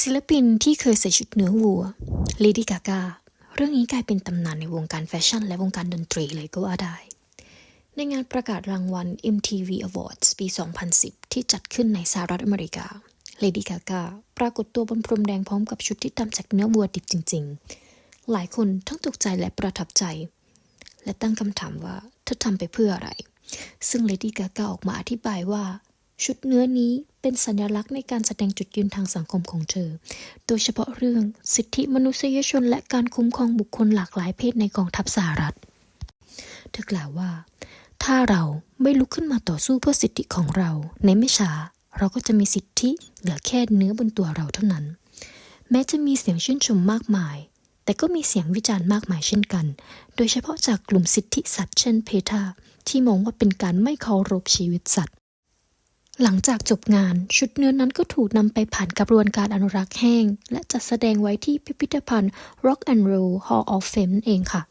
ศิลปินที่เคยใส่ชุดเนื้อวัว Lady Gaga เรื่องนี้กลายเป็นตำนานในวงการแฟชั่น และวงการดนตรีเลยก็ว่าได้ ในงานประกาศรางวัล MTV Awards ปี 2010 ที่จัดขึ้นในสหรัฐอเมริกา Lady Gaga ปรากฏตัวบนพรมแดงพร้อมกับชุดที่ทำจากเนื้อวัวดิบจริง ๆ หลายคนทั้งตกใจและประทับใจ และตั้งคำถามว่าเธอทำไปเพื่ออะไร ซึ่ง Lady Gaga ออกมาอธิบายว่า ชุดเนื้อนี้เป็นสัญลักษณ์ในการแสดงจุดยืนทางสังคมของเธอ โดยเฉพาะเรื่องสิทธิมนุษยชนและการคุ้มครองบุคคลหลากหลายเพศในกองทัพสหรัฐ เธอกล่าวว่า ถ้าเราไม่ลุกขึ้นมาต่อสู้เพื่อสิทธิของเรา ในไม่ช้าเราก็จะมีสิทธิเหลือแค่เนื้อบนตัวเราเท่านั้น แม้จะมีเสียงชื่นชมมากมาย แต่ก็มีเสียงวิจารณ์มากมายเช่นกัน โดยเฉพาะจากกลุ่มสิทธิสัตว์เช่นเพทาที่มองว่าเป็นการไม่เคารพชีวิตสัตว์ หลังจากจบงาน ชุดเนื้อนั้นก็ถูกนำไปผ่านกระบวนการอนุรักษ์แห้ง และจัดแสดงไว้ที่พิพิธภัณฑ์ Rock and Roll Hall of Fame นั่นเองค่ะ